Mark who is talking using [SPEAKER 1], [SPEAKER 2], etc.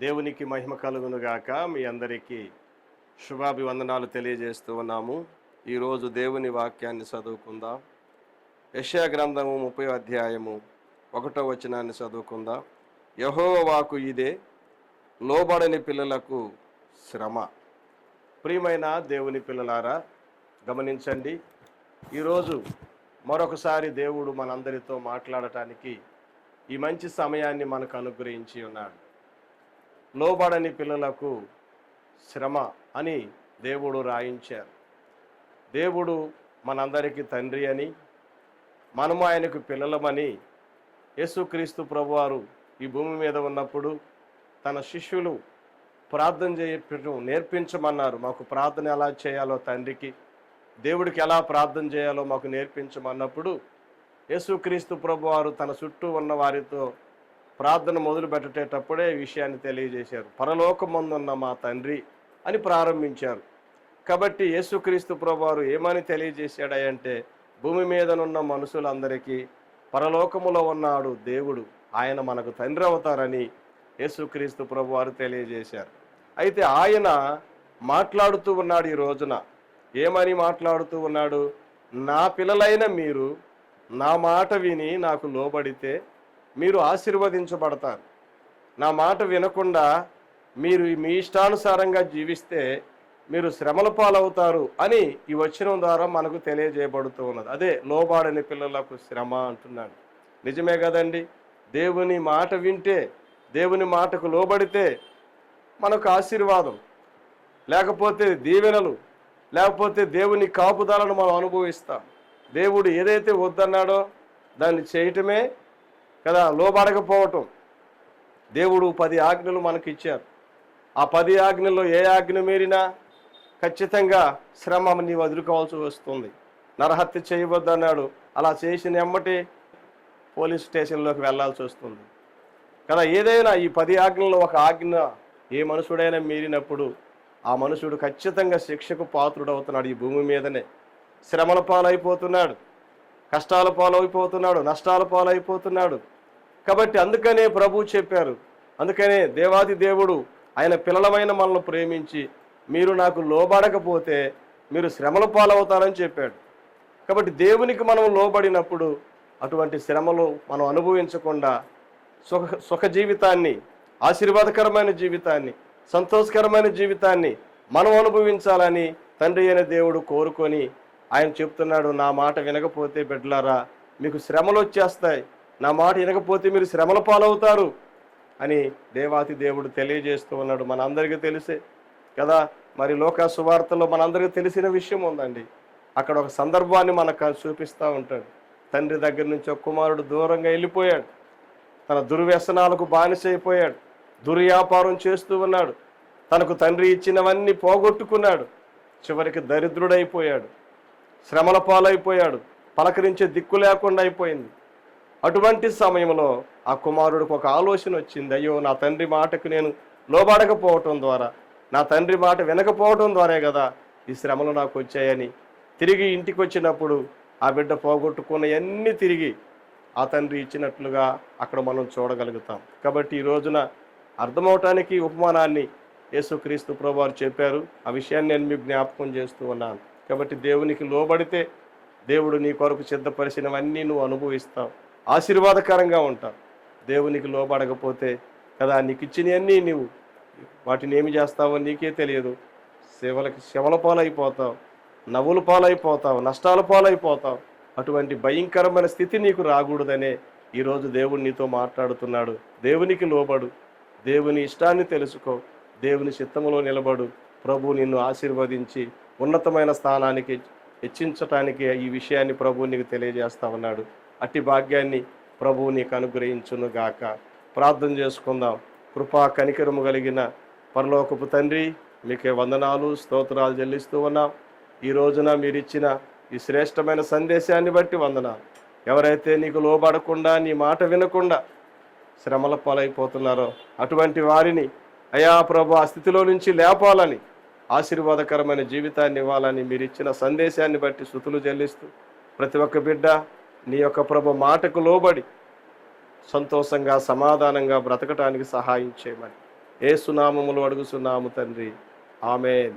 [SPEAKER 1] దేవునికి మహిమ కలుగునుగాక మీ అందరికీ శుభాభివందనాలు తెలియజేస్తూ ఉన్నాము. ఈరోజు దేవుని వాక్యాన్ని చదువుకుందాం. యశా గ్రంథము ముప్పై అధ్యాయము ఒకటో వచనాన్ని చదువుకుందాం. యహో వాకు ఇదే లోబడని పిల్లలకు శ్రమ. ప్రియమైన దేవుని పిల్లలారా గమనించండి. ఈరోజు మరొకసారి దేవుడు మనందరితో మాట్లాడటానికి ఈ మంచి సమయాన్ని మనకు అనుగ్రహించి ఉన్నాడు. లోబడని పిల్లలకు శ్రమ అని దేవుడు రాయించారు. దేవుడు మనందరికీ తండ్రి అని మనము ఆయనకు పిల్లలమని యేసుక్రీస్తు ప్రభువారు ఈ భూమి మీద ఉన్నప్పుడు తన శిష్యులు ప్రార్థన చేయటం నేర్పించమన్నారు. మాకు ప్రార్థన ఎలా చేయాలో తండ్రికి దేవుడికి ఎలా ప్రార్థన చేయాలో మాకు నేర్పించమన్నప్పుడు యేసుక్రీస్తు ప్రభువారు తన చుట్టూ ఉన్న వారితో ప్రార్థన మొదలు పెట్టేటప్పుడే విషయాన్ని తెలియజేశారు. పరలోకమందున్న మా తండ్రి అని ప్రారంభించారు. కాబట్టి యేసుక్రీస్తు ప్రభువారు ఏమని తెలియజేశాడంటే భూమి మీదనున్న మనుషులందరికీ పరలోకములో ఉన్నాడు దేవుడు ఆయన మనకు తండ్రి అవుతారని యేసుక్రీస్తు ప్రభువారు తెలియజేశారు. అయితే ఆయన మాట్లాడుతూ ఉన్నాడు ఈ రోజున. ఏమని మాట్లాడుతూ ఉన్నాడు? నా పిల్లలైన మీరు నా మాట విని నాకు లోబడితే మీరు ఆశీర్వదించబడతారు. నా మాట వినకుండా మీరు మీ ఇష్టానుసారంగా జీవిస్తే మీరు శ్రమల పాలవుతారు అని ఈ వచనం ద్వారా మనకు తెలియజేయబడుతూ ఉన్నది. అదే లోబాడని పిల్లలకు శ్రమ అంటున్నాడు. నిజమే కదండి? దేవుని మాట వింటే దేవుని మాటకు లోబడితే మనకు ఆశీర్వాదం. లేకపోతే దీవెనలు లేకపోతే దేవుని కాపుదలను మనం అనుభవిస్తాం. దేవుడు ఏదైతే వద్దన్నాడో దాన్ని చేయటమే కదా లోబడకపోవటం. దేవుడు పది ఆజ్ఞలు మనకి ఇచ్చారు ఆ పది ఆజ్ఞల్లో ఏ ఆజ్ఞ మీరినా ఖచ్చితంగా శ్రమ నీవు వదులుకోవాల్సి వస్తుంది. నరహత్య చేయవద్దన్నాడు. అలా చేసిన ఎమ్మటి పోలీస్ స్టేషన్లోకి వెళ్ళాల్సి వస్తుంది. కదా ఏదైనా ఈ పది ఆజ్ఞల్లో ఒక ఆజ్ఞ ఏ మనుషుడైనా మీరినప్పుడు ఆ మనుషుడు ఖచ్చితంగా శిక్షకు పాత్రుడవుతున్నాడు ఈ భూమి మీదనే. శ్రమల పాలైపోతున్నాడు. కష్టాల పాలైపోతున్నాడు. నష్టాల పాలైపోతున్నాడు. కాబట్టి అందుకనే ప్రభు చెప్పారు. అందుకనే దేవాది దేవుడు ఆయన పిల్లలమైన మనల్ని ప్రేమించి మీరు నాకు లోబడకపోతే మీరు శ్రమల పాలవుతారని చెప్పాడు. కాబట్టి దేవునికి మనం లోబడినప్పుడు అటువంటి శ్రమలు మనం అనుభవించకుండా సుఖ సుఖ జీవితాన్ని ఆశీర్వాదకరమైన జీవితాన్ని సంతోషకరమైన జీవితాన్ని మనం అనుభవించాలని తండ్రి అయిన దేవుడు కోరుకొని ఆయన చెప్తున్నాడు నా మాట వినకపోతే బిడ్డలారా మీకు శ్రమలు వచ్చేస్తాయి. నా మాట వినకపోతే మీరు శ్రమల పాలవుతారు అని దేవాతి దేవుడు తెలియజేస్తూ ఉన్నాడు. మనందరికీ తెలిసే కదా మరి లోక సువార్తలో మనందరికీ తెలిసిన విషయం ఉందండి. అక్కడ ఒక సందర్భాన్ని మనకు చూపిస్తూ ఉంటాడు. తండ్రి దగ్గర నుంచి ఒక కుమారుడు దూరంగా వెళ్ళిపోయాడు. తన దుర్వ్యసనాలకు బానిస అయిపోయాడు దుర్వ్యాపారం చేస్తూ ఉన్నాడు. తనకు తండ్రి ఇచ్చినవన్నీ పోగొట్టుకున్నాడు. చివరికి దరిద్రుడైపోయాడు. శ్రమల పాలైపోయాడు. పలకరించే దిక్కు లేకుండా అయిపోయింది. అటువంటి సమయంలో ఆ కుమారుడికి ఒక ఆలోచన వచ్చింది. అయ్యో నా తండ్రి మాటకు నేను లోబడకపోవటం ద్వారా నా తండ్రి మాట వినకపోవటం ద్వారే కదా ఈ శ్రమలు నాకు వచ్చాయని తిరిగి ఇంటికి వచ్చినప్పుడు ఆ బిడ్డ పోగొట్టుకున్నవన్నీ తిరిగి ఆ తండ్రి ఇచ్చినట్లుగా అక్కడ మనం చూడగలుగుతాం. కాబట్టి ఈ రోజున అర్థమవటానికి ఉపమానాన్ని యేసుక్రీస్తు ప్రభువారు చెప్పారు. ఆ విషయాన్ని నేను మీకు జ్ఞాపకం చేస్తూ ఉన్నాను. కాబట్టి దేవునికి లోబడితే దేవుడు నీ కొరకు సిద్ధపరిచినవన్నీ నువ్వు అనుభవిస్తావు. ఆశీర్వాదకరంగా ఉంటారు దేవునికి లోబడకపోతే కదా నీకు ఇచ్చినవన్నీ నువ్వు వాటిని ఏమి చేస్తావో నీకే తెలియదు. సేవలకి శవల పాలైపోతావు నవ్వుల పాలైపోతావు నష్టాల పాలైపోతావు. అటువంటి భయంకరమైన స్థితి నీకు రాకూడదనే ఈరోజు దేవుడు నీతో మాట్లాడుతున్నాడు. దేవునికి లోబడు. దేవుని ఇష్టాన్ని తెలుసుకో. దేవుని చిత్తములో నిలబడు. ప్రభు నిన్ను ఆశీర్వదించి ఉన్నతమైన స్థానానికి హెచ్చించటానికి ఈ విషయాన్ని ప్రభు నీకు తెలియజేస్తా ఉన్నాడు. అట్టి భాగ్యాన్ని ప్రభువు నీకు అనుగ్రహించును గాక ప్రార్థన చేసుకుందాం. కృపా కనికరము కలిగిన పరలోకపు తండ్రి మీకే వందనాలు స్తోత్రాలు చెల్లిస్తూ ఉన్నాం. ఈ రోజున మీరు ఇచ్చిన ఈ శ్రేష్టమైన సందేశాన్ని బట్టి వందనాలు. ఎవరైతే నీకు లోబడకుండా నీ మాట వినకుండా శ్రమల పాలైపోతున్నారో అటువంటి వారిని అయా ప్రభు ఆ స్థితిలో నుంచి లేపాలని ఆశీర్వాదకరమైన జీవితాన్ని ఇవ్వాలని మీరు ఇచ్చిన సందేశాన్ని బట్టి శృతులు చెల్లిస్తూ ప్రతి ఒక్క బిడ్డ నీ యొక్క ప్రభు మాటకు లోబడి సంతోషంగా సమాధానంగా బ్రతకటానికి సహాయం చేయమని. ఏ సునామములు అడుగుతున్నాము తండ్రి. ఆమెన్.